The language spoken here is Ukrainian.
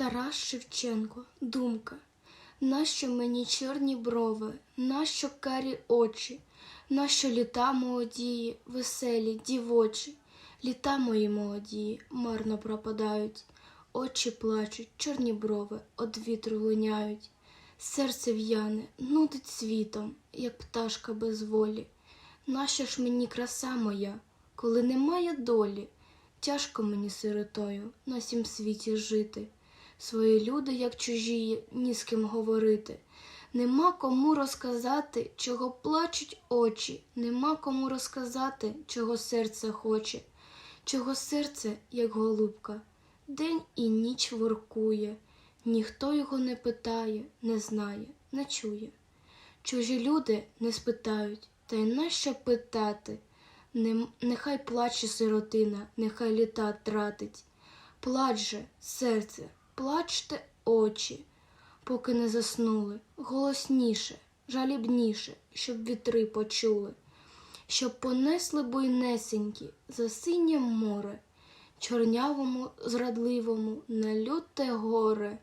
Тарас Шевченко, думка. Нащо мені чорні брови, нащо карі очі, нащо літа молодії, веселі, дівочі, літа мої молодії марно пропадають, очі плачуть, чорні брови од вітру линяють, серце в'яне, нудить світом, як пташка без волі. Нащо ж мені краса моя, коли немає долі? Тяжко мені сиротою на сім світі жити. Свої люди, як чужі, ні з ким говорити. Нема кому розказати, чого плачуть очі, нема кому розказати, чого серце хоче, чого серце, як голубка, день і ніч воркує, ніхто його не питає, не знає, не чує. Чужі люди не спитають, та й нащо питати? Нехай плаче сиротина, нехай літа тратить. Плач же, серце, плачте очі, поки не заснули, голосніше, жалібніше, щоб вітри почули, щоб понесли буйнесенькі за синє море, чорнявому, зрадливому, на люте горе.